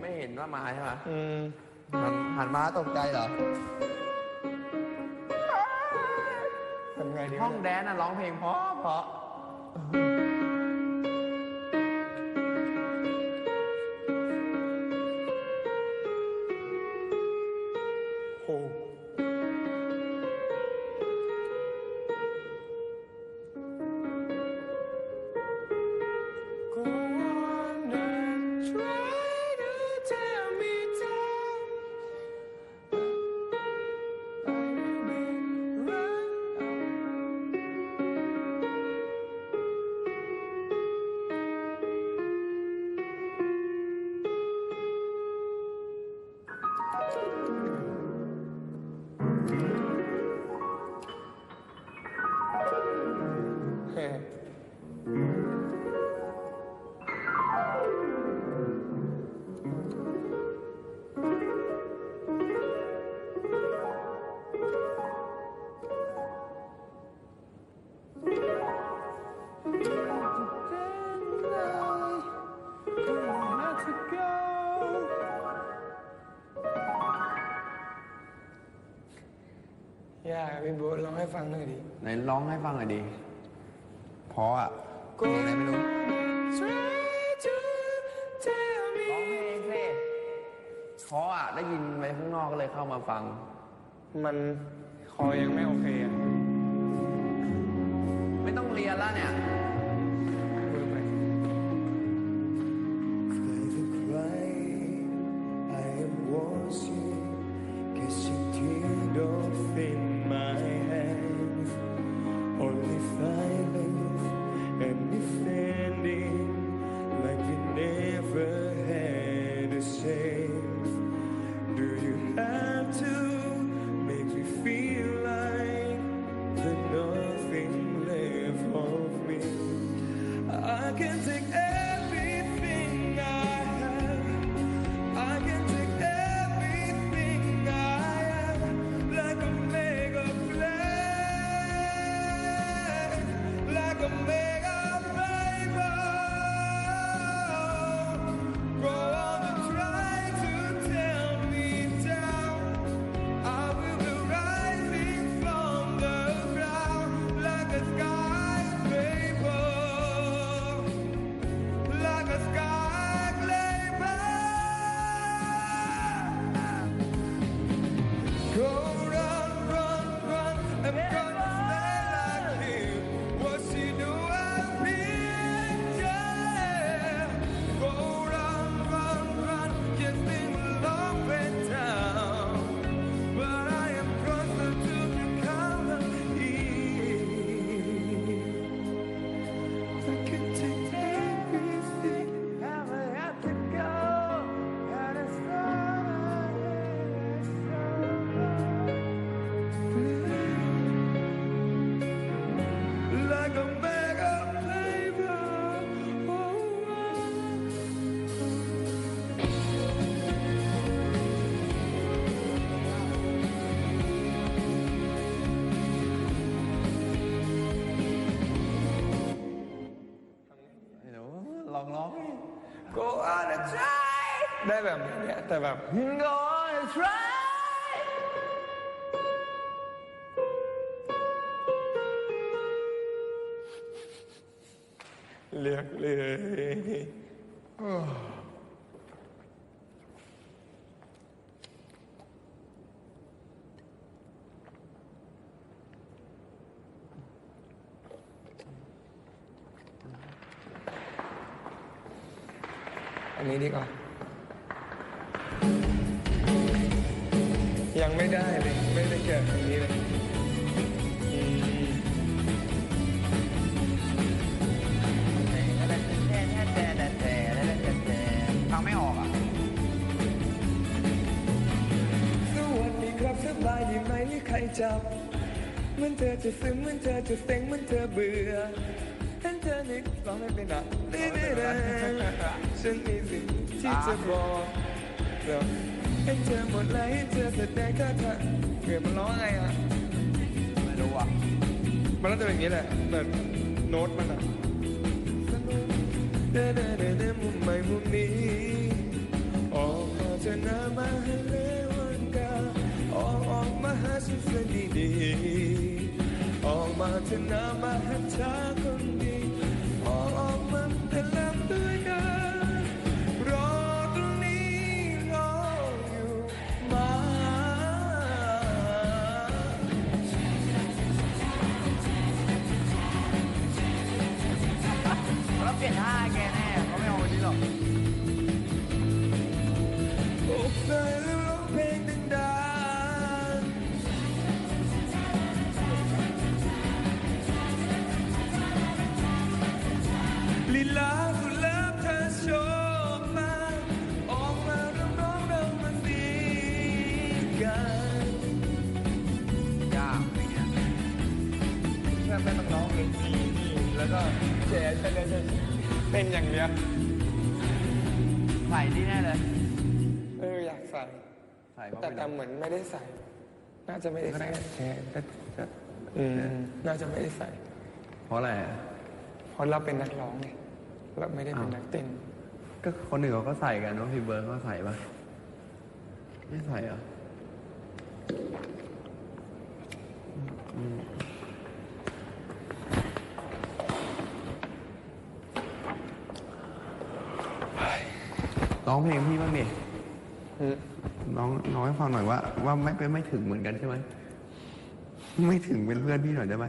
ไม่เห็นว่ามาใช่ไหมอืมหันหันมาตกใจเหรอ ทำไงดีห้องแดนน่ะร้องเพลงเพราะเพราะ องให้ฟังหน่อยดิเพราะอะเพลงอะไรไม่รู้ Try to tell me ร้องเพลงสิเพราะอะได้ยินไปข้างนอกก็เลยเข้ามาฟัง มันคอยังไม่โอเคอะไม่ต้องเรียนแล้วเนี่ย Go on and try ได้แบบเนี้ยแต่แบบ Go on and try เลือ อันนี้ดีกว่า ยังไม่ได้เลย ไม่ได้เกี่ยวกับอันนี้เลยอืมฟังไม่ออกอะ สวัสดีครับสบายดีไหมหรือใครจับ เหมือนเธอจะซึมเหมือนเธอจะเซ็งเหมือนเธอเบื่อเห็นเธอนี่ร้องไม่เป็นอะนี่นี่นะฉันมีสิ่งที่จะบอกเดี๋ยวให้เธอหมดเลยให้เธอแสดงท่าทางเกิดมันร้องไงอะไม่รู้อะมันน่าจะเป็นอย่างนี้แหละแบบโน้ตมันอะเด้เด้เด้เด้มุมใหม่มุมนี้ออกมาจะนามาให้เลวันกาออกออกมาหาฉันสักดีออกมาเถอะนามาหาเธอคน 变态嘅呢？講咩我知道。Lila hula pasoma, oma roma roma tiga. Ya, ya. Siapa yang menolak? แล้วก็เฉยเฉยเฉยเป็นอย่างเดียใส่นี่แน่เลยเอออยากใส่ ใส่แต่แต่เหมือนไม่ได้ใส่ น่าจะไม่ได้ใส่อืมน่าจะไม่ได้ใส่ เพราะอะไรเพราะเราเป็นนักร้องไงเราไม่ได้เป็นนักเต้นก็คนอื่นเขาก็ใส่กันว่าพี่เบิร์ดเขาใส่ปะไม่ใส่เหรอ ร้องเพลงพี่บ้างดิอืมน้องน้องให้ฟังหน่อยว่า ว่าไม่เป็นไม่ถึงเหมือนกันใช่ไหมไม่ถึงเป็นเพื่อนพี่หน่อยได้ไหม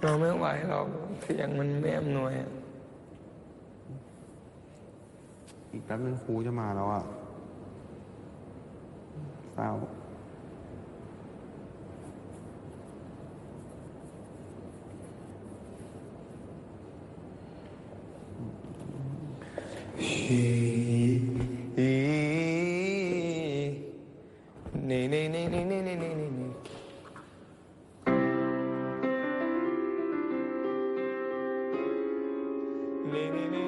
เราไม่ไหวเราเสียงมันไม่อำนวยอะอีกแป๊บนึงครูจะมาแล้วอะเศร้า She. Nee, nee, nee.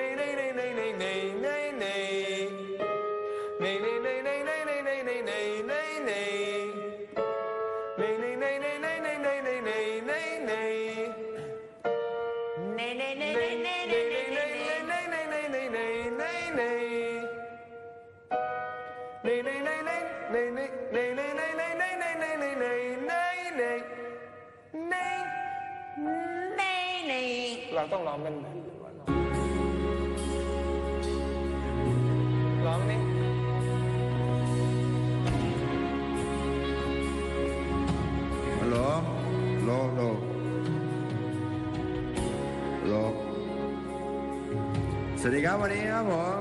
เราต้องร้องกันแบบร้องนี่ฮัลโหลโลโลโลสวัสดีครับวันนี้ครับผม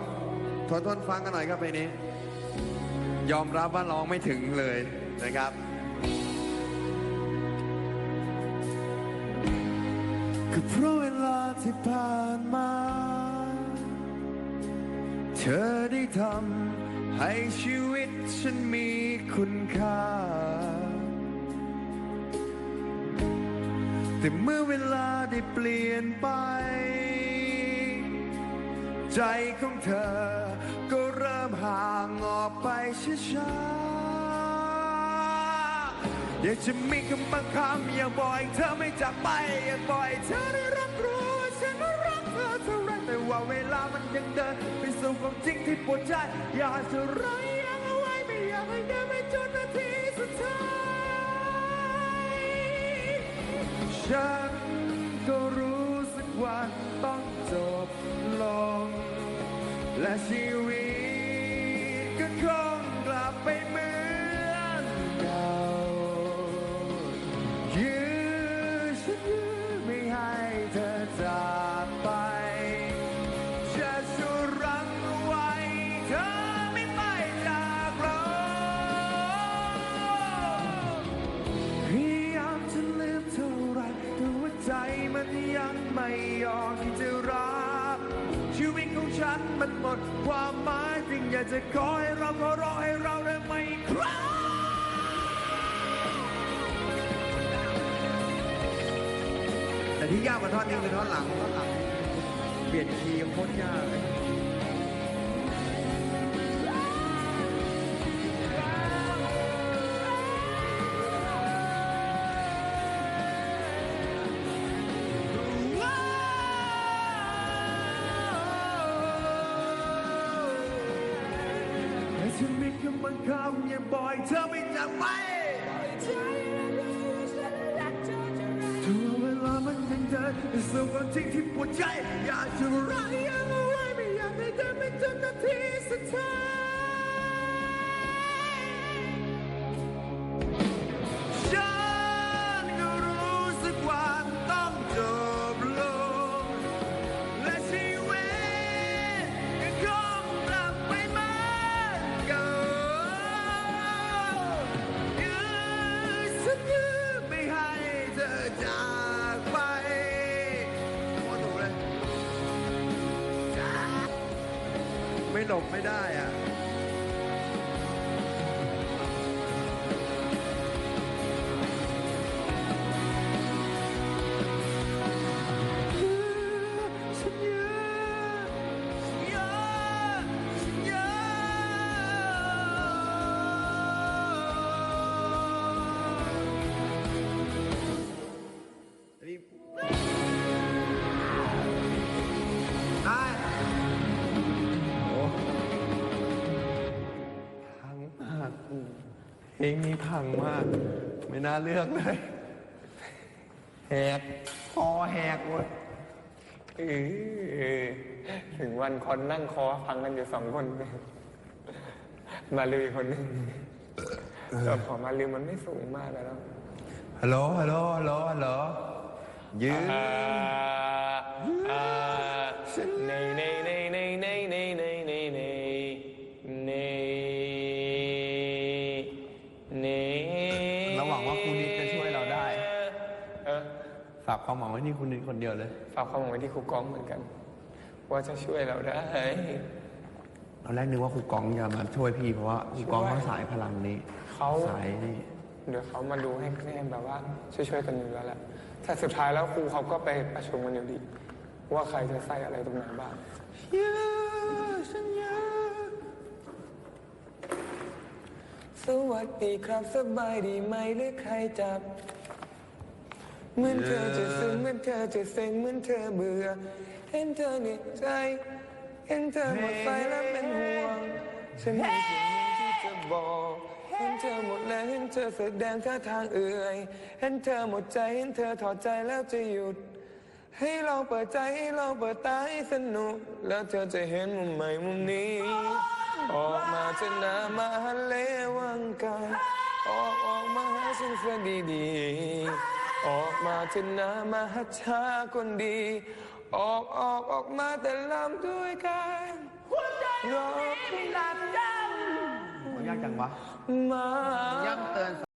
ทนทนฟังกันหน่อยครับเพลงนี้ ยอมรับว่าร้องไม่ถึงเลยนะครับก็เพราะเวลา ที่ผ่านมา เธอได้ทำให้ชีวิตฉันมีคุณค่า แต่เมื่อเวลาได้เปลี่ยนไป ใจของเธอก็เริ่มห่างออกไปช้าๆอยากจะมีคำบางคำอยากบอกให้เธอไม่จากไปอยากบอกให้เธอได้รับรู้ เวลามันยังเดินไปสู่ความจริงที่ปวดใจอยากจะรักยังเอาไว้ไม่อยากให้เดินไปจนนาทีสุดท้ายฉันก็รู้สึกว่าต้องจบลง และชีวิตก็คง จะขอให้เราก็รอให้เราได้ไหมครับแต่ที่ยากกว่าท่อนนี้คือท่อนหลังท่อนหลัง เปลี่ยนคีย์โคตรยากเลย ชีวิตก็บังคับอย่าบ่อยเธอไม่จากไปถึงเวลามันยังเดินแต่ส่งความจริงที่ปวดใจ อยากจะรักยังเอาไว้ไม่อยากให้เธอไม่จำนาทีสุดท้าย ไม่หลบไม่ได้อะ เพลงนี้พังมาก ไม่น่าเลือกเลย แหกคอแหกหมดเออถึงวันคอนนั่งคอฟังกันอยู่สองคน มาลืออีกคนหนึงแต่ขอมาลือมันไม่สูงมากแล้ว ฮัลโหล ฮัลโหล ฮัลโหลลลยืนในในในในในในในากความหวังไว้ที่คุณนิดคนเดียวเลย ฝากความหวังไว้ที่ครูก้องเหมือนกัน ว่าจะช่วยเราได้ ตอนแรกนึกว่าครูกองจะมาช่วยพี่เพราะว่าครูกองช่วยเขาสายพลังนี้เขา สายนี่เดี๋ยวเขามาดูให้คะแนนแบบว่าช่วยๆกันอยู่แล้วแหละแต่สุดท้ายแล้วครูเขาก็ไปประชุมกันอยู่ดี ว่าใครจะใส่อะไรตรงไหนบ้างสวัสดีครับสบายดีไหมหรือใครจับ เหมือนเธอจะซึ้งเหมือนเธอจะเซ็งเหมือนเธอเบื่อเห็นเธอเนื่ยใจเห็นเธอหมดไฟและเป็นห่วงฉันมีสิ่งหนึ่งที่จะบอกเห็นเธอหมดแรงเห็นเธอแสดงท่าทางเอื่อยเห็นเธอหมดใจเห็นเธอถอดใจแล้วจะหยุด ให้เราเปิดใจให้เราเปิดตาให้สนุก แล้วเธอจะเห็นมุมใหม่มุมนี้ ออกมาเถอะนามาฮันเลวังกันออกออกมาหาฉันซะดีๆ ออกมาเถอะนามาหาชาคนดี ออกออกออกมาแต่ลำด้วยกันรอคุณมันยากจังวะ มา ย่ำเตือน